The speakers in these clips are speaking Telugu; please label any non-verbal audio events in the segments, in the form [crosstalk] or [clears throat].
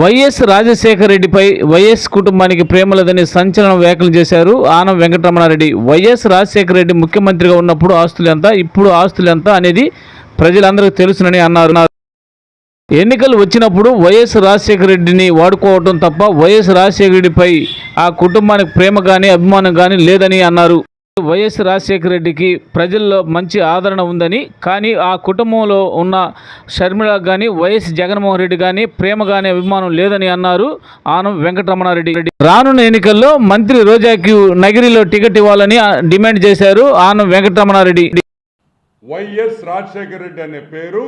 వైఎస్ రాజశేఖర రెడ్డిపై వైఎస్ కుటుంబానికి ప్రేమ లేదని సంచలన వ్యాఖ్యలు చేశారు ఆనం వెంకటరమణారెడ్డి. వైఎస్ రాజశేఖర రెడ్డి ముఖ్యమంత్రిగా ఉన్నప్పుడు ఆస్తులు ఎంత ఇప్పుడు ఆస్తులు ఎంత అనేది ప్రజలందరికీ తెలుసునని అన్నారు. ఎన్నికలు వచ్చినప్పుడు వైఎస్ రాజశేఖర రెడ్డిని వాడుకోవటం తప్ప వైఎస్ రాజశేఖర రెడ్డిపై ఆ కుటుంబానికి ప్రేమ కానీ అభిమానం కానీ లేదని అన్నారు. వైఎస్ రాజశేఖర రెడ్డికి ప్రజల్లో మంచి ఆదరణ ఉందని కానీ ఆ కుటుంబంలో ఉన్న షర్మిల కానీ వైఎస్ జగన్మోహన్ రెడ్డి కానీ ప్రేమ కానీ అభిమానం లేదని అన్నారు ఆనం వెంకటరమణారెడ్డి రానున్న ఎన్నికల్లో మంత్రి రోజాకి నగిరిలో టికెట్ ఇవ్వాలని డిమాండ్ చేశారు ఆనం వెంకటరమణారెడ్డి. వైఎస్ రాజశేఖర రెడ్డి అనే పేరు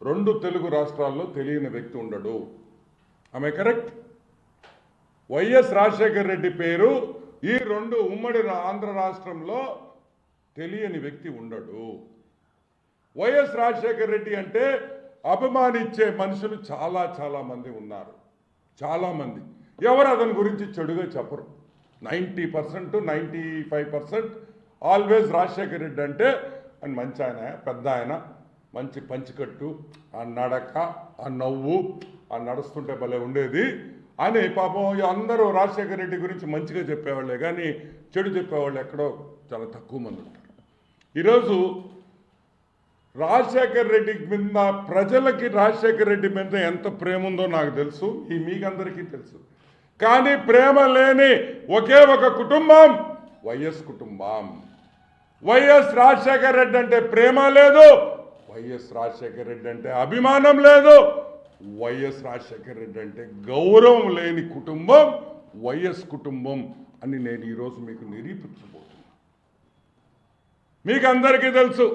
రెండు తెలుగు రాష్ట్రాల్లో తెలియని వ్యక్తి ఉండడు. ఆమె కరెక్ట్ వైఎస్ రాజశేఖర రెడ్డి పేరు ఈ రెండు ఉమ్మడి ఆంధ్ర రాష్ట్రంలో తెలియని వ్యక్తి ఉండడు. వైఎస్ రాజశేఖర రెడ్డి అంటే అభిమానించే మనుషులు చాలా చాలా మంది ఉన్నారు. చాలా మంది. ఎవరు అతని గురించి చెడుగా చెప్పరు. Ninety percent ninety five percent always Rajasekhara Reddy అంటే అని మంచి ఆయన పెద్ద ఆయన మంచి పంచికట్టు ఆ నడక ఆ నవ్వు ఆ నడుస్తుంటే భలే ఉండేది. అని పాపం అందరూ రాజశేఖర రెడ్డి గురించి మంచిగా చెప్పేవాళ్ళే కానీ చెడు చెప్పేవాళ్ళు ఎక్కడో చాలా తక్కువ మంది ఉంటారు. ఈరోజు రాజశేఖర్ రెడ్డి మీద ప్రజలకి రాజశేఖర్ రెడ్డి మీద ఎంత ప్రేమ ఉందో నాకు తెలుసు ఈ మీకందరికీ తెలుసు. కానీ ప్రేమ లేని ఒకే ఒక కుటుంబం వైఎస్ కుటుంబం. వైఎస్ రాజశేఖర్ రెడ్డి అంటే ప్రేమ లేదు వైఎస్ రాజశేఖర్ రెడ్డి అంటే అభిమానం లేదు వైఎస్ రాజశేఖర్ రెడ్డి అంటే గౌరవం లేని కుటుంబం వైఎస్ కుటుంబం అని నేను ఈరోజు మీకు నిరూపించబోతున్నాను మీకు అందరికీ తెలుసు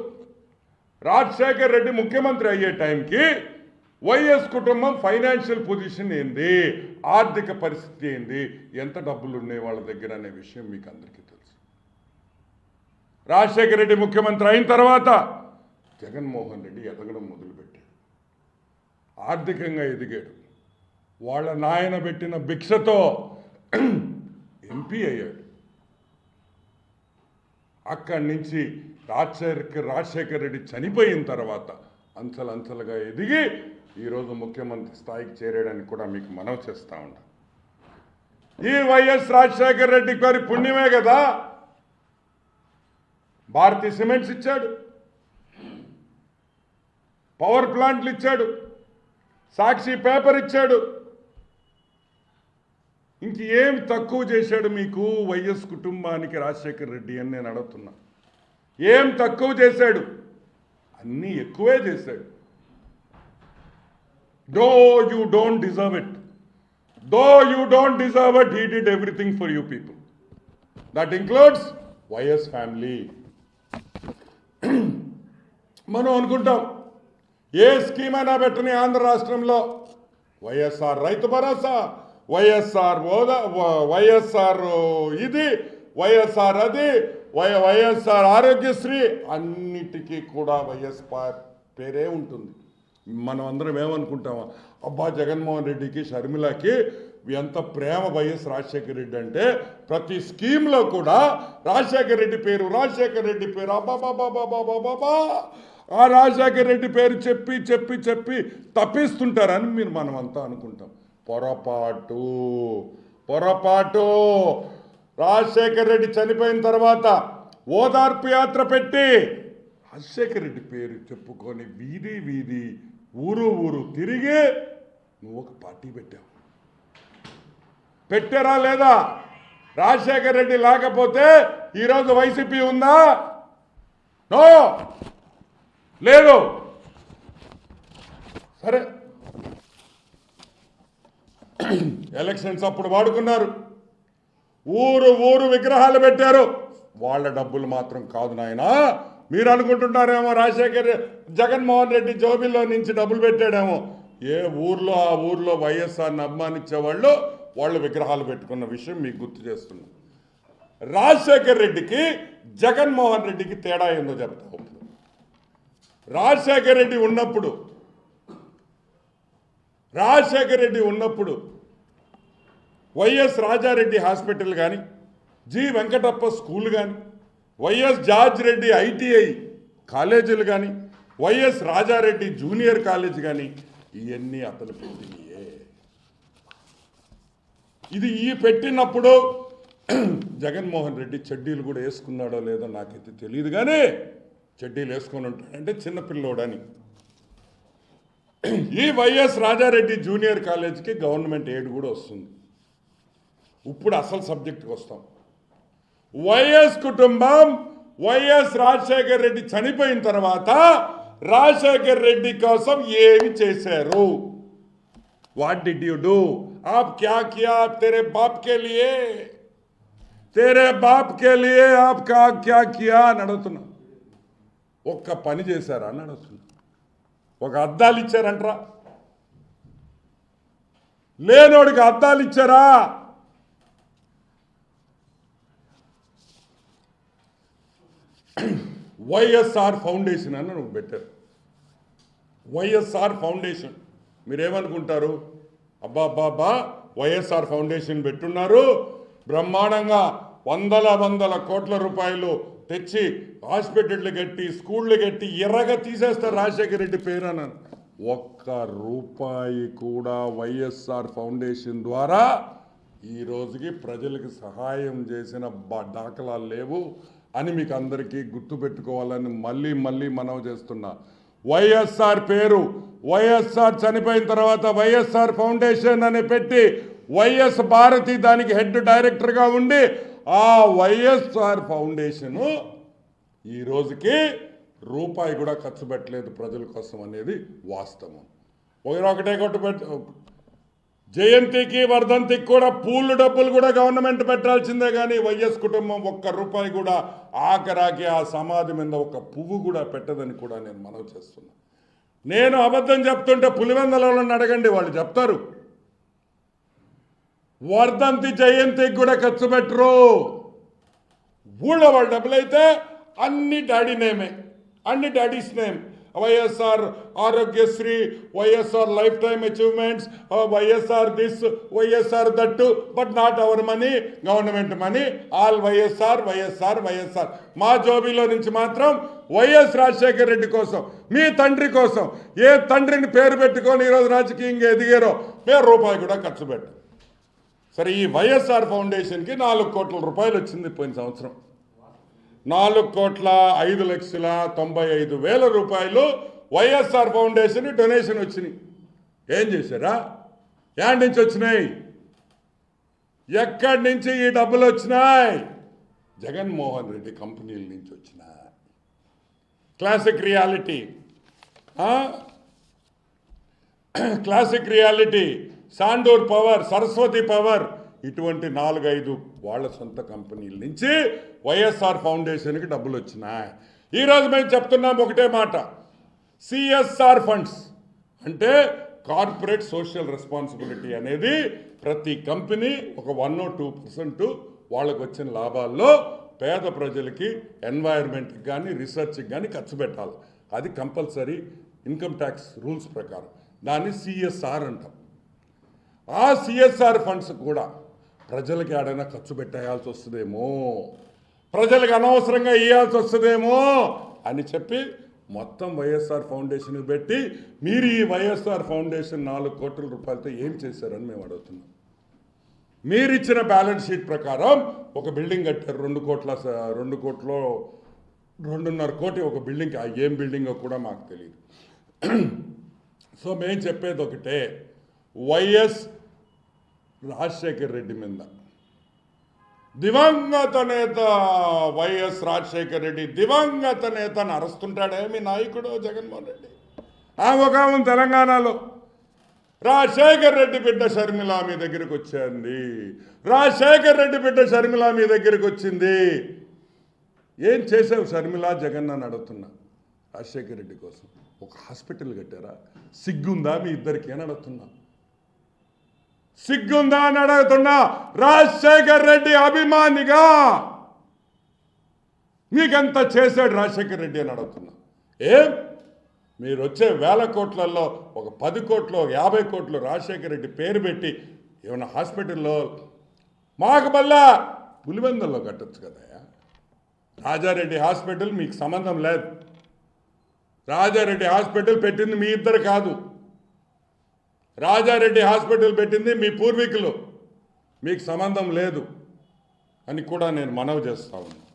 రాజశేఖర్ రెడ్డి ముఖ్యమంత్రి అయ్యే టైంకి వైఎస్ కుటుంబం ఫైనాన్షియల్ పొజిషన్ ఏంది ఆర్థిక పరిస్థితి ఏంది ఎంత డబ్బులు ఉన్నాయి వాళ్ళ దగ్గర అనే విషయం మీకు అందరికీ తెలుసు. రాజశేఖర్ రెడ్డి ముఖ్యమంత్రి అయిన తర్వాత జగన్మోహన్ రెడ్డి ఎదగడం మొదలుపెట్టాడు ఆర్థికంగా ఎదిగాడు. వాళ్ళ నాయన పెట్టిన భిక్షతో ఎంపీ అయ్యాడు. అక్కడి నుంచి రాజశేఖర్ రాజశేఖర్ రెడ్డి చనిపోయిన తర్వాత అంచెలంచెలుగా ఎదిగి ఈరోజు ముఖ్యమంత్రి స్థాయికి చేరేయడానికి కూడా మీకు మనవి చేస్తా ఉంటా ఈ వైఎస్ రాజశేఖర్ రెడ్డి గారి పుణ్యమే కదా? భారతీయ సిమెంట్స్ ఇచ్చాడు. పవర్ ప్లాంట్లు ఇచ్చాడు. సాక్షి పేపర్ ఇచ్చాడు. ఇంక ఏం తక్కువ చేశాడు మీకు వైఎస్ కుటుంబానికి రాజశేఖర్ రెడ్డి అని నేను అడుగుతున్నా. ఏం తక్కువ చేశాడు? అన్నీ ఎక్కువే చేశాడు. Do you don't deserve it. Though you don't deserve it he did everything for you people. That includes YS family. మనం అనుకుంటాం ఏ స్కీమ్ అయినా పెట్టని ఆంధ్ర రాష్ట్రంలో వైఎస్ఆర్ రైతు భరోసా వైఎస్ఆర్ హోదా వ- వైఎస్ఆర్ ఇది వైఎస్ఆర్ అది వై వైఎస్ఆర్ ఆరోగ్యశ్రీ అన్నిటికీ కూడా వైఎస్ఆర్ పేరే ఉంటుంది. మనం అందరం ఏమనుకుంటామా? అబ్బా జగన్మోహన్ రెడ్డికి షర్మిలకి ఎంత ప్రేమ వైఎస్ రాజశేఖర రెడ్డి అంటే ప్రతి స్కీమ్లో కూడా రాజశేఖర రెడ్డి పేరు రాజశేఖర రెడ్డి పేరు అబ్బాబాబాబాబాబాబా ఆ రాజశేఖర రెడ్డి పేరు చెప్పి చెప్పి చెప్పి తప్పిస్తుంటారని మీరు మనం అంతా అనుకుంటాం. పొరపాటు పొరపాటు. రాజశేఖర రెడ్డి చనిపోయిన తర్వాత ఓదార్పు యాత్ర పెట్టి రాజశేఖర రెడ్డి పేరు చెప్పుకొని వీధి వీధి ఊరు ఊరు తిరిగి నువ్వు ఒక పార్టీ పెట్టావు. పెట్టారా లేదా? రాజశేఖర రెడ్డి లేకపోతే ఈరోజు వైసీపీ ఉందా? నో! లేదు. సరే. ఎలక్షన్స్ అప్పుడు వాడుకున్నారు. ఊరు ఊరు విగ్రహాలు పెట్టారు. వాళ్ళ డబ్బులు మాత్రం కాదు నాయనా. మీరు అనుకుంటున్నారేమో రాజశేఖర్ జగన్మోహన్ రెడ్డి జోబీలో నుంచి డబ్బులు పెట్టాడేమో. ఏ ఊర్లో ఆ ఊర్లో వైఎస్ఆర్ని అభిమానించే వాళ్ళు వాళ్ళు విగ్రహాలు పెట్టుకున్న విషయం మీకు గుర్తు చేస్తున్నాం. రాజశేఖర్ రెడ్డికి జగన్మోహన్ రెడ్డికి తేడా ఏందో చెప్తా రాజశేఖర్ రెడ్డి ఉన్నప్పుడు రాజశేఖర్ రెడ్డి ఉన్నప్పుడు వైఎస్ రాజారెడ్డి హాస్పిటల్ కానీ జి వెంకటప్ప స్కూల్ కానీ వైఎస్ జార్జ్ రెడ్డి ఐటీఐ కాలేజీలు కానీ వైఎస్ రాజారెడ్డి జూనియర్ కాలేజ్ కానీ ఇవన్నీ అతను పెట్టినయే. ఇది ఈ పెట్టినప్పుడు [clears throat] జగన్మోహన్ రెడ్డి చెడ్డీలు కూడా వేసుకున్నాడో లేదో నాకైతే తెలియదు కానీ చెడ్డీలు వేసుకొని ఉంటాడంటే చిన్నపిల్లోడని ఈ వైఎస్ రాజారెడ్డి జూనియర్ కాలేజీకి గవర్నమెంట్ ఎయిడ్ కూడా వస్తుంది. ఇప్పుడు అసలు సబ్జెక్ట్కి వస్తాం. వైఎస్ కుటుంబం వైఎస్ రాజశేఖర్ రెడ్డి చనిపోయిన తర్వాత రాజశేఖర్ రెడ్డి కోసం ఏమి చేశారు? వాట్ డిడ్ యూ డూ ఆప్ క్యా క్యా తెరే బాప్ కెలియే తెరే బాప్ కెలియే ఆప్ కా క్యా క్యా అని అడుగుతున్నాం. ఒక్క పని చేశారా? అన్నాడు అసలు ఒక అద్దాలు ఇచ్చారంటరా. లేనోడికి అద్దాలు ఇచ్చారా? వైఎస్ఆర్ ఫౌండేషన్ అని నువ్వు పెట్టారు. YSR foundation. మీరేమనుకుంటారు? అబ్బా అబ్బా అబ్బా వైఎస్ఆర్ ఫౌండేషన్ పెట్టున్నారు. బ్రహ్మాండంగా వందల వందల కోట్ల రూపాయలు తెచ్చి హాస్పిటళ్ళు కట్టి స్కూళ్ళు కట్టి ఎర్రగా తీసేస్తారు రాజశేఖర రెడ్డి పేరు అన్నాను. ఒక్క రూపాయి కూడా వైఎస్ఆర్ ఫౌండేషన్ ద్వారా ఈ రోజుకి ప్రజలకు సహాయం చేసిన దాఖలాలు లేవు అని మీకు అందరికీ గుర్తుపెట్టుకోవాలని మళ్ళీ మళ్ళీ మనవి చేస్తున్నా. వైఎస్ఆర్ పేరు వైఎస్ఆర్ చనిపోయిన తర్వాత వైఎస్ఆర్ ఫౌండేషన్ అని పెట్టి వైఎస్ భారతి దానికి హెడ్ డైరెక్టర్గా ఉండి ఆ వైఎస్ఆర్ ఫౌండేషను ఈ రోజుకి రూపాయి కూడా ఖర్చు పెట్టలేదు ప్రజల కోసం అనేది వాస్తవం. ఒకరొకటే ఒకటే కొట్టు పెట్ట జయంతికి వర్ధంతికి కూడా పూలు డబ్బులు కూడా గవర్నమెంట్ పెట్టాల్సిందే కానీ వైఎస్ కుటుంబం ఒక్క రూపాయి కూడా ఆఖరాకి ఆ సమాధి మీద ఒక పువ్వు కూడా పెట్టదని కూడా నేను మనవి చేస్తున్నా. నేను అబద్ధం చెప్తుంటే పులివెందలలో అడగండి వాళ్ళు చెప్తారు. వర్ధంతి జయంతికి కూడా ఖర్చు పెట్టరు. ఊళ్ళో వాళ్ళ డబ్బులైతే అన్ని డాడీ నేమే అన్ని daddy's name. YSR Aarogyasri YSR lifetime achievements YSR this YSR that but not our money government money all YSR YSR YSR. మా జోబీలో నుంచి మాత్రం వైఎస్ రాజశేఖర్ రెడ్డి కోసం మీ తండ్రి కోసం ఏ తండ్రిని పేరు పెట్టుకొని ఈరోజు రాజకీయంగా ఎదిగారో పేరు రూపాయి కూడా ఖర్చు పెట్టారు సరే ఈ వైఎస్ఆర్ ఫౌండేషన్కి నాలుగు కోట్ల రూపాయలు వచ్చింది పోయిన సంవత్సరం. నాలుగు కోట్ల ఐదు లక్షల తొంభై ఐదు వేల రూపాయలు వైఎస్ఆర్ ఫౌండేషన్ డొనేషన్ వచ్చినాయి. ఏం చేశారా? యాడ్ నుంచి వచ్చినాయి? ఎక్కడి నుంచి ఈ డబ్బులు వచ్చినాయి? జగన్మోహన్ రెడ్డి కంపెనీల నుంచి వచ్చినాయి. Classic reality. Classic reality. Sandur power Saraswati power ఇటువంటి నాలుగైదు వాళ్ళ సొంత కంపెనీల నుంచి వైఎస్ఆర్ ఫౌండేషన్కి డబ్బులు వచ్చినాయి ఈరోజు మేము చెప్తున్నాం ఒకటే మాట. సిఎస్ఆర్ ఫండ్స్ అంటే కార్పొరేట్ సోషల్ రెస్పాన్సిబిలిటీ అనేది ప్రతి కంపెనీ ఒక వన్ ఓ టూ పర్సెంట్ వాళ్ళకు వచ్చిన లాభాల్లో పేద ప్రజలకి ఎన్వైర్న్మెంట్కి కానీ రీసెర్చ్కి కానీ ఖర్చు పెట్టాలి. అది కంపల్సరీ ఇన్కమ్ ట్యాక్స్ రూల్స్ ప్రకారం. దాన్ని సిఎస్ఆర్ అంటాం. ఆ సిఎస్ఆర్ ఫండ్స్ కూడా ప్రజలకి ఏడైనా ఖర్చు పెట్టేయాల్సి వస్తుందేమో. ప్రజలకు అనవసరంగా ఇవ్వాల్సి వస్తుందేమో అని చెప్పి మొత్తం వైఎస్ఆర్ ఫౌండేషన్ పెట్టి మీరు ఈ వైఎస్ఆర్ ఫౌండేషన్ నాలుగు కోట్ల రూపాయలతో ఏం చేశారని మేము అడుగుతున్నాం. మీరు ఇచ్చిన బ్యాలెన్స్ షీట్ ప్రకారం ఒక బిల్డింగ్ కట్టారు రెండు కోట్ల స- రెండు కోట్లో రెండున్నర కోటి ఒక బిల్డింగ్ ఆ ఏం బిల్డింగో కూడా మాకు తెలియదు సో మేము చెప్పేది ఒకటే వైఎస్ రాజశేఖర్ రెడ్డి మీద. దివంగత నేత వైఎస్ రాజశేఖర్ రెడ్డి దివంగత నేత అని అరుస్తుంటాడే మీ నాయకుడు జగన్మోహన్ రెడ్డి. ఆ ముఖాము తెలంగాణలో. రాజశేఖర్ రెడ్డి బిడ్డ షర్మిల మీ దగ్గరికి వచ్చింది రాజశేఖర్ రెడ్డి బిడ్డ షర్మిల మీ దగ్గరికి వచ్చింది. ఏం చేసావు షర్మిల జగన్ అని అడుగుతున్నా. రాజశేఖర్ రెడ్డి కోసం ఒక హాస్పిటల్ కట్టారా? సిగ్గుందా మీ ఇద్దరికి అని అడుగుతున్నా. సిగ్గుందా అని అడుగుతున్నా? రాజశేఖర్ రెడ్డి అభిమానిగా. మీకెంత చేశాడు రాజశేఖర్ రెడ్డి అని అడుగుతున్నా. ఏం? మీరు వచ్చే వేల కోట్లలో ఒక పది కోట్లు ఒక యాభై కోట్లు రాజశేఖర్ రెడ్డి పేరు పెట్టి ఏమైనా హాస్పిటల్లో మాకు మళ్ళా పులివెందుల్లో కట్టొచ్చు కదా రాజారెడ్డి హాస్పిటల్ మీకు సంబంధం లేదు. రాజారెడ్డి హాస్పిటల్ పెట్టింది మీ ఇద్దరు కాదు. రాజారెడ్డి హాస్పిటల్ పెట్టింది మీ పూర్వీకులు. మీకు సంబంధం లేదు అని కూడా నేను మనవి చేస్తా ఉన్నాను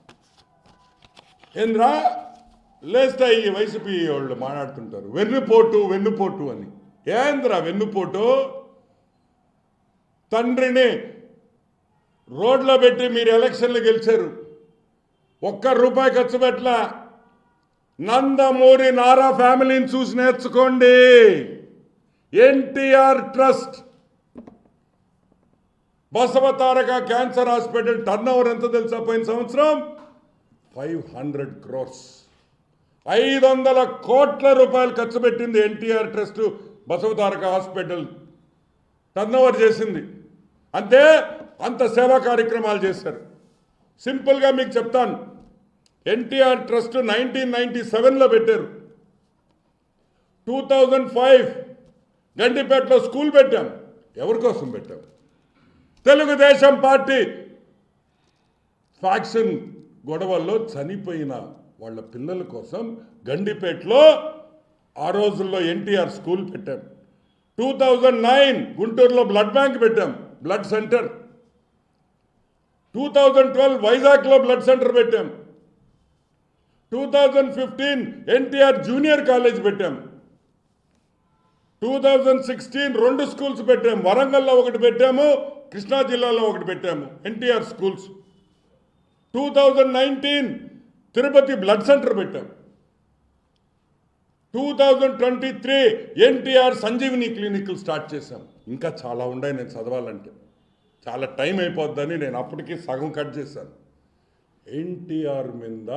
ఏంద్రా లేస్తే ఈ వైసీపీ వాళ్ళు మాట్లాడుతుంటారు. వెన్నుపోటు వెన్నుపోటు అని. ఏంద్రా వెన్నుపోటు? తండ్రిని రోడ్లో పెట్టి మీరు ఎలక్షన్లు గెలిచారు. ఒక్క రూపాయి ఖర్చు పెట్టలా. నందమూరి నారా ఫ్యామిలీని చూసి నేర్చుకోండి. NTR trust. Basavataraka cancer hospital turnover ఎంత తెలుసా? పోయిన సంవత్సరం ఫైవ్ హండ్రెడ్ క్రోర్స్. ఐదు వందల కోట్ల రూపాయలు ఖర్చు పెట్టింది NTR trust Basavataraka hospital. Turnover చేసింది. అంతే అంత సేవా కార్యక్రమాలు చేశారు. సింపుల్గా మీకు చెప్తాను. ఎన్టీఆర్ ట్రస్ట్ నైన్టీన్ నైన్టీ సెవెన్లో పెట్టారు. టూ థౌజండ్ ఫైవ్ గండిపేటలో స్కూల్ పెట్టాం. ఎవరి కోసం పెట్టాం? తెలుగుదేశం పార్టీ ఫ్యాక్షన్ గొడవల్లో చనిపోయిన వాళ్ళ పిల్లల కోసం గండిపేటలో ఆ రోజుల్లో ఎన్టీఆర్ స్కూల్ పెట్టాం. టూ థౌజండ్ నైన్ గుంటూరులో బ్లడ్ బ్యాంక్ పెట్టాం blood centre. Two thousand twelve వైజాగ్లో బ్లడ్ సెంటర్ పెట్టాం. Two thousand fifteen NTR junior college పెట్టాం. టూ థౌజండ్ సిక్స్టీన్ రెండు స్కూల్స్ పెట్టాము వరంగల్లో ఒకటి పెట్టాము కృష్ణా జిల్లాలో ఒకటి పెట్టాము. NTR schools. Two thousand nineteen Tirupati blood centre పెట్టాము two thousand twenty three NTR Sanjeevini క్లినిక్లు స్టార్ట్ చేశాం. ఇంకా చాలా ఉన్నాయి నేను చదవాలంటే. చాలా టైం అయిపోద్దని నేను అప్పటికి సగం కట్ చేశాను. ఎన్టీఆర్ మీద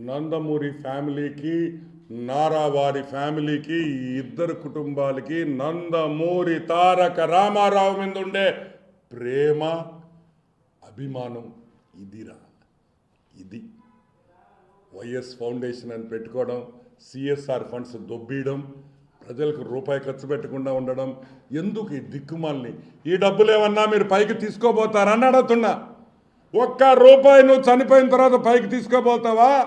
నందమూరి ఫ్యామిలీకి నారావారి ఫ్యామిలీకి ఈ ఇద్దరు కుటుంబాలకి నందమూరి తారక రామారావు మీద ఉండే ప్రేమ అభిమానం ఇదిరా. ఇది. వైఎస్ ఫౌండేషన్ అని పెట్టుకోవడం సిఎస్ఆర్ ఫండ్స్ దొబ్బీయడం ప్రజలకు రూపాయి ఖర్చు పెట్టకుండా ఉండడం ఎందుకు ఈ దిక్కుమాలని? ఈ డబ్బులు ఏమన్నా మీరు పైకి తీసుకోబోతారని అడుగుతున్నా. ఒక్క రూపాయి నువ్వు చనిపోయిన తర్వాత పైకి తీసుకోబోతావా?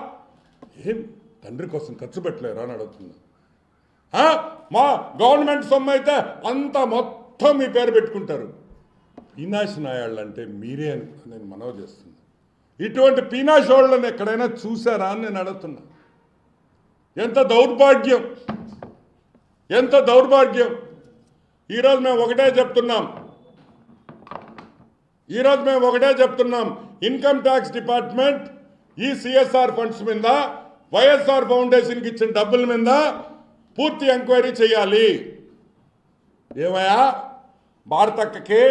ఏం తండ్రి కోసం ఖర్చు పెట్టలేరా అని అడుగుతున్నా. మా గవర్నమెంట్ సొమ్ము అయితే అంత మొత్తం మీ పేరు పెట్టుకుంటారు. పీనాశ్ నాయాళ్ళు అంటే మీరే అని నేను మనవి చేస్తున్నా. ఇటువంటి పీనాశోళ్ళని ఎక్కడైనా చూసారా అని నేను అడుగుతున్నా. ఎంత దౌర్భాగ్యం. ఎంత దౌర్భాగ్యం. ఈరోజు మేము ఒకటే చెప్తున్నాం. ఈరోజు మేము ఒకటే చెప్తున్నాం. ఇన్కమ్ ట్యాక్స్ డిపార్ట్మెంట్ ఈ సిఎస్ఆర్ ఫండ్స్ మీద వైఎస్ఆర్ ఫౌండేషన్కి ఇచ్చిన డబ్బుల మీద పూర్తి ఎంక్వైరీ చేయాలి. ఏమయ్యా? భారతక్కకి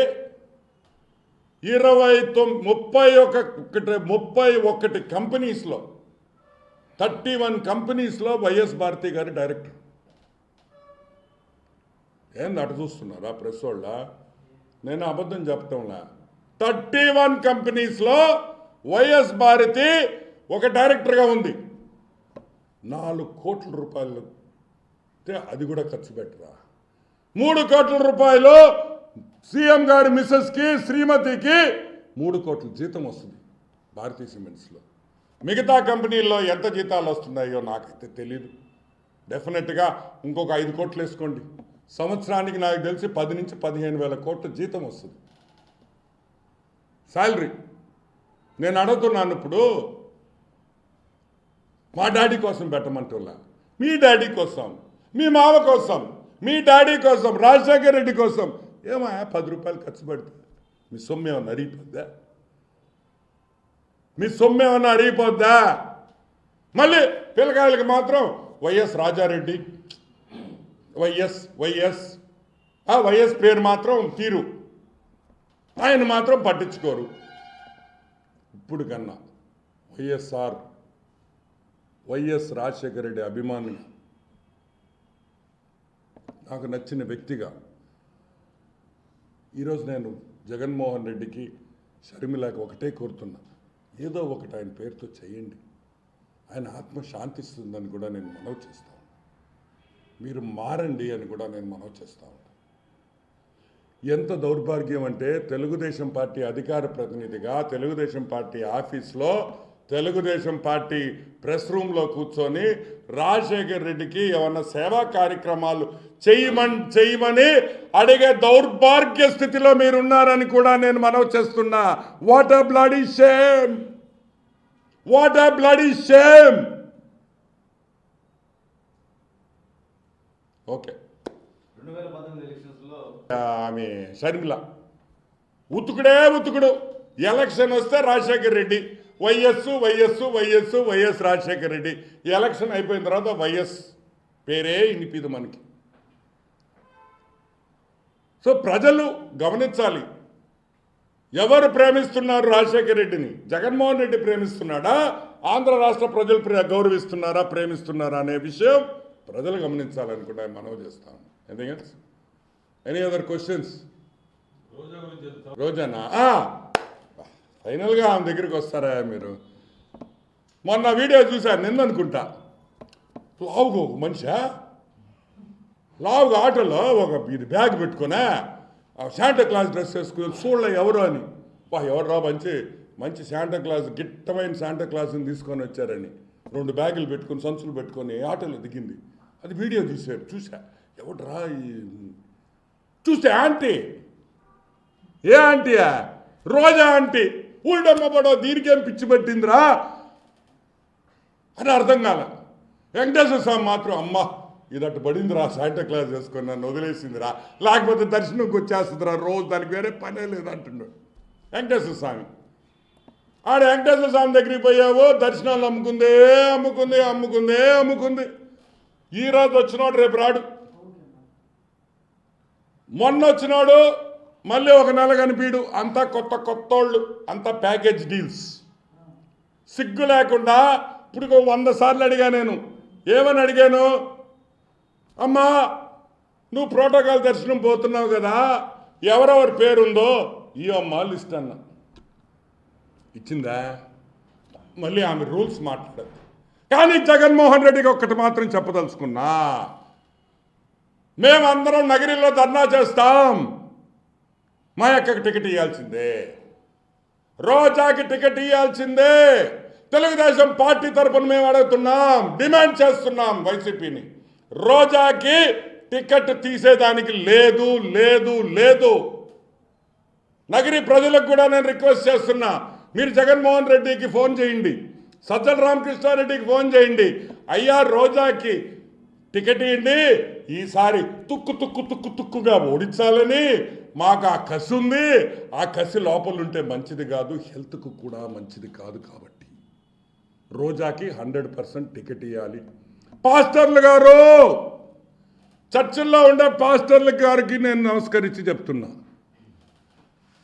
ఇరవై తొమ్మిది ముప్పై ఒక ఒకటి ముప్పై ఒకటి కంపెనీస్లో థర్టీ వన్ కంపెనీస్లో వైఎస్ భారతి గారి డైరెక్టర్. ఏంది అటు చూస్తున్నారా ప్రెస్ వాళ్ళ? నేను అబద్ధం చెప్తాంలా? థర్టీ వన్ కంపెనీస్లో వైఎస్ భారతి ఒక డైరెక్టర్గా ఉంది. నాలుగు కోట్ల రూపాయలు అంటే అది కూడా ఖర్చు పెట్టరా? మూడు కోట్ల రూపాయలు సీఎం గారి మిస్సెస్కి శ్రీమతికి మూడు కోట్ల జీతం వస్తుంది భారతీయ సిమెంట్స్లో. మిగతా కంపెనీల్లో ఎంత జీతాలు వస్తున్నాయో నాకైతే తెలియదు డెఫినెట్గా ఇంకొక ఐదు కోట్లు వేసుకోండి. సంవత్సరానికి నాకు తెలిసి పది నుంచి పదిహేను వేల కోట్ల జీతం వస్తుంది. శాలరీ నేను అడుగుతున్నాను ఇప్పుడు మా డాడీ కోసం పెట్టమంటున్నా మీ డాడీ కోసం మీ మామ కోసం మీ డాడీ కోసం రాజశేఖర్ రెడ్డి కోసం. ఏమా పది రూపాయలు ఖర్చు పెడితే? మీ సొమ్ము ఏమన్నా అరిగిపోద్దా? మీ సొమ్ము ఏమన్నా అరిగిపోద్దా? మళ్ళీ పిల్లకాయలకి మాత్రం వైఎస్ రాజారెడ్డి వైఎస్ వైఎస్ ఆ వైఎస్ పేరు మాత్రం తీరు. ఆయన మాత్రం పట్టించుకోరు. ఇప్పుడు కన్నా వైఎస్ఆర్ వైఎస్ రాజశేఖర రెడ్డి అభిమాని. నాకు నచ్చిన వ్యక్తిగా ఈరోజు నేను జగన్మోహన్ రెడ్డికి షర్మిలాకి ఒకటే కోరుతున్నా. ఏదో ఒకటి ఆయన పేరుతో చేయండి. ఆయన ఆత్మ శాంతిస్తుందని కూడా నేను మనవి చేస్తాను మీరు మారండి అని కూడా నేను మనవి చేస్తా ఉంటాను ఎంత దౌర్భాగ్యం అంటే తెలుగుదేశం పార్టీ అధికార ప్రతినిధిగా తెలుగుదేశం పార్టీ ఆఫీస్లో తెలుగుదేశం పార్టీ ప్రెస్ రూమ్లో కూర్చొని రాజశేఖర్ రెడ్డికి ఏమన్నా సేవా కార్యక్రమాలు చేయమని చేయమని అడిగే దౌర్భాగ్య స్థితిలో మీరున్నారని కూడా నేను మనవి చేస్తున్నా. What a bloody shame what a bloody shame okay ఆమె షర్మిల ఉతుకుడే ఉతుకుడు. ఎలక్షన్ వస్తే Rajasekhar Reddy YS YS YS YS Rajasekhar Reddy. Election అయిపోయిన తర్వాత వైఎస్ పేరే ఇనిపిదు మనకి. సో ప్రజలు గమనించాలి. ఎవరు ప్రేమిస్తున్నారు రాజశేఖర రెడ్డిని? జగన్మోహన్ రెడ్డి ప్రేమిస్తున్నాడా? ఆంధ్ర రాష్ట్ర ప్రజలు ప్రే గౌరవిస్తున్నారా ప్రేమిస్తున్నారా అనే విషయం ప్రజలు గమనించాలని కూడా మనవి చేస్తాను ఎల్స్ ఎనీ అదర్ క్వశ్చన్స్ రోజానా? ఫైనల్గా ఆమె దగ్గరికి వస్తారా మీరు? మొన్న వీడియో చూశాను నిన్న అనుకుంటా లావుగా ఒక మనిషా? లావుగా ఆటోలో ఒక ఇది బ్యాగ్ పెట్టుకునే ఆ శాంటా క్లాస్ డ్రెస్ వేసుకుని చూడలే ఎవరు అని. వా ఎవరు మంచి మంచి శాంటా క్లాస్ గిట్టమైన శాంటా క్లాస్ని తీసుకొని వచ్చారని. రెండు బ్యాగులు పెట్టుకొని సంచులు పెట్టుకొని ఆటోలో దిగింది. అది వీడియో చూసారు చూసా ఎవడరా ఈ చూస్తే ఆంటీ. ఏ ఆంటీయా? రోజా ఆంటీ. ఊళ్ళమ్మ పడో దీనికేం పిచ్చి పట్టిందిరా? అని అర్థం కాల. వెంకటేశ్వర స్వామి మాత్రం అమ్మ ఇదట్టు పడిందిరా శాంటా క్లాస్ వేసుకొని నన్ను వదిలేసిందిరా. లేకపోతే దర్శనంకి వచ్చేస్తుందిరా రోజు దానికి వేరే పనే లేదు అంటున్నాడు వెంకటేశ్వర స్వామి. ఆడ వెంకటేశ్వర స్వామి దగ్గరికి పోయావు దర్శనాలు అమ్ముకుందే అమ్ముకుంది అమ్ముకుందే అమ్ముకుంది. ఈ రోజు వచ్చినాడు రేపు రాడు. మొన్న వచ్చినాడు మళ్ళీ ఒక నెల కనిపించడు అంతా కొత్త కొత్తోళ్ళు అంతా ప్యాకేజ్ డీల్స్ సిగ్గు లేకుండా ఇప్పుడు వంద సార్లు అడిగా నేను. ఏమని అడిగాను? అమ్మా నువ్వు ప్రోటోకాల్ దర్శనం పోతున్నావు కదా ఎవరెవరి పేరుందో ఈ అమ్మ లిస్ట్ అన్న. ఇచ్చిందా? మళ్ళీ ఆమె రూల్స్ మాట్లాడదు. కానీ జగన్మోహన్ రెడ్డికి ఒక్కటి మాత్రం చెప్పదలుచుకున్నా. మేమందరం నగరిలో ధర్నా చేస్తాం. మా యొక్క టికెట్ ఇవ్వాల్సిందే రోజాకి టికెట్ ఇవ్వాల్సిందే తెలుగుదేశం పార్టీ తరఫున మేము అడుగుతున్నాం డిమాండ్ చేస్తున్నాం వైసీపీని. రోజాకి టికెట్ తీసేదానికి లేదు లేదు లేదు. నగరి ప్రజలకు కూడా నేను రిక్వెస్ట్ చేస్తున్నా. మీరు జగన్మోహన్ రెడ్డికి ఫోన్ చేయండి. సజ్జల రామకృష్ణారెడ్డికి ఫోన్ చేయండి. అయ్యా రోజాకి టికెట్ ఇవ్వండి ఈసారి తుక్కు తుక్కు తుక్కు తుక్కుగా ఓడించాలని మాకు ఆ కసి ఉంది. ఆ కసి లోపల ఉంటే మంచిది కాదు హెల్త్కు కూడా మంచిది కాదు కాబట్టి. రోజాకి హండ్రెడ్ పర్సెంట్ టికెట్ ఇవ్వాలి పాస్టర్లు గారు చర్చిల్లో ఉండే పాస్టర్ల గారికి నేను నమస్కరించి చెప్తున్నా.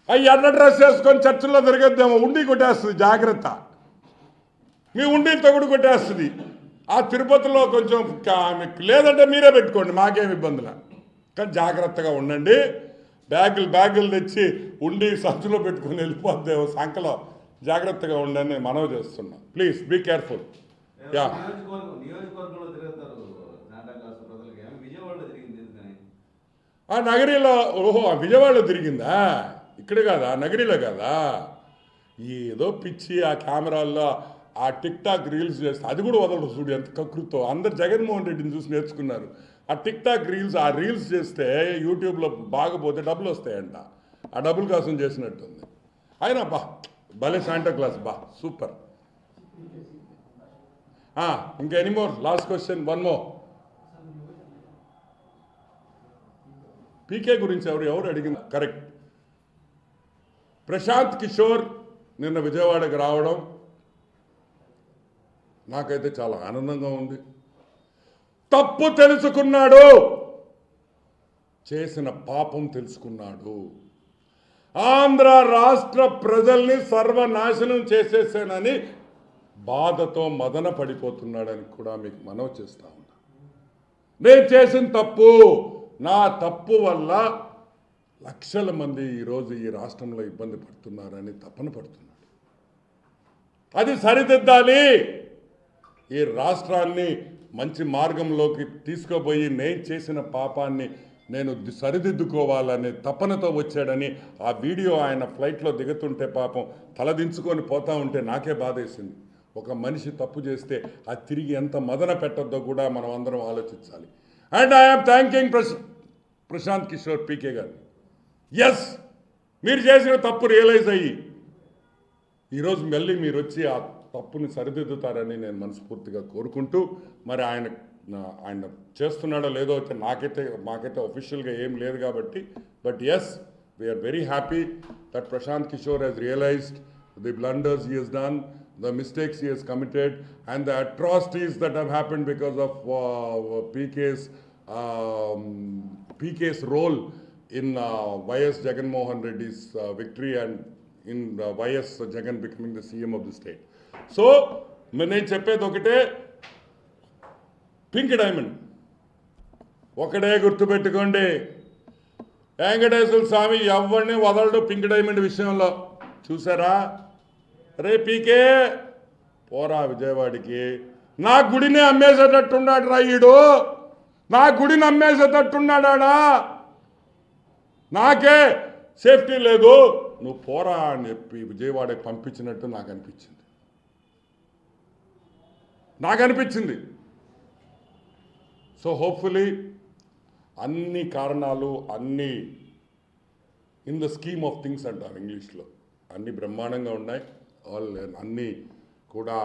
అవి ఎర్ర డ్రెస్ వేసుకొని చర్చిల్లో తిరగద్దేమో ఉండి కొట్టేస్తుంది జాగ్రత్త. మీ ఉండి తగుడు కొట్టేస్తుంది. ఆ తిరుపతిలో కొంచెం మీకు లేదంటే మీరే పెట్టుకోండి మాకేం ఇబ్బందుల. కానీ జాగ్రత్తగా ఉండండి. బ్యాగులు బ్యాగులు తెచ్చి ఉండి సంచులో పెట్టుకొని వెళ్ళిపోద్దేమో సంకలో జాగ్రత్తగా ఉండండి నేను మనవి చేస్తున్నా. ప్లీజ్ బీ కేర్ఫుల్ యా ఆమె ఆ నగరిలో ఓహో విజయవాడలో తిరిగిందా? ఇక్కడ కాదా? నగరిలో కాదా? ఏదో పిచ్చి ఆ కెమెరాల్లో ఆ టిక్ టాక్ రీల్స్ చేస్తే. అది కూడా వదలరు చూడు ఎంత కకృతో అందరు జగన్మోహన్ రెడ్డిని చూసి నేర్చుకున్నారు. ఆ టిక్ టాక్ రీల్స్ ఆ రీల్స్ చేస్తే యూట్యూబ్లో బాగపోతే డబ్బులు వస్తాయంట. ఆ డబ్బుల కోసం చేసినట్టుంది. అయినా బా భలే శాంటా క్లాస్ బా సూపర్. ఇంకా anymore last question one more PK గురించి ఎవరు ఎవరు అడిగింది? కరెక్ట్. ప్రశాంత్ కిషోర్ నిన్న విజయవాడకి రావడం నాకైతే చాలా ఆనందంగా ఉంది. తప్పు తెలుసుకున్నాడు. చేసిన పాపం తెలుసుకున్నాడు. ఆంధ్ర రాష్ట్ర ప్రజల్ని సర్వనాశనం చేసేసానని బాధతో మదన పడిపోతున్నాడని కూడా మీకు మనవి చేస్తా ఉన్నా. నేను చేసిన తప్పు నా తప్పు వల్ల లక్షల మంది ఈరోజు ఈ రాష్ట్రంలో ఇబ్బంది పడుతున్నారని తపన పడుతున్నాడు. అది సరిదిద్దాలి. ఈ రాష్ట్రాన్ని మంచి మార్గంలోకి తీసుకుపోయి నేను చేసిన పాపాన్ని నేను సరిదిద్దుకోవాలనే తపనతో వచ్చాడని ఆ వీడియో ఆయన ఫ్లైట్లో దిగుతుంటే పాపం తలదించుకొని పోతా ఉంటే నాకే బాధేసింది. ఒక మనిషి తప్పు చేస్తే అది తిరిగి ఎంత మదన పెట్టద్దో కూడా మనం అందరం ఆలోచించాలి. అండ్ ఐఎమ్ థ్యాంకింగ్ ప్రశ్ ప్రశాంత్ కిషోర్ పీకే గారు. ఎస్ మీరు చేసిన తప్పు రియలైజ్ అయ్యి ఈరోజు మళ్ళీ మీరు వచ్చి ఆ తప్పుని సరిదిద్దుతారని నేను మనస్ఫూర్తిగా కోరుకుంటూ మరి ఆయన ఆయన చేస్తున్నాడో లేదో అయితే నాకైతే మాకైతే ఒఫీషియల్గా ఏం లేదు కాబట్టి but yes we're very happy that Prashant Kishor he's realised the blunders he he's done the mistakes he he's committed and the atrocities that have happen because of PK's PK's role in YS Jaganmohan Reddy's victory and in YS Jagan becoming the CM of the state so నేను చెప్పేది ఒకటే. Pink diamond. ఒకటే గుర్తుపెట్టుకోండి. వెంకటేశ్వర స్వామి ఎవరిని వదలడు పింక్ డైమండ్ విషయంలో? చూసారా? రే పీకే. పోరా విజయవాడికి. నా గుడిని అమ్మేసేటట్టున్నాడు రా ఈడు. నా గుడిని అమ్మేసేటట్టున్నాడా నాకే సేఫ్టీ లేదు. నువ్వు పోరా అని చెప్పి విజయవాడకి పంపించినట్టు నాకు అనిపించింది. నాకు అనిపించింది. సో హోప్ఫుల్లీ అన్ని కారణాలు అన్ని in the scheme of things అంటారు ఇంగ్లీష్లో. అన్ని బ్రహ్మాండంగా ఉన్నాయి. ఆల్ అన్నీ కూడా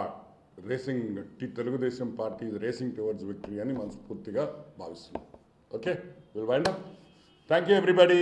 racing tea Telugu Desam party racing towards victory అని మనస్ఫూర్తిగా భావిస్తున్నాం. Okay will wind up thank you everybody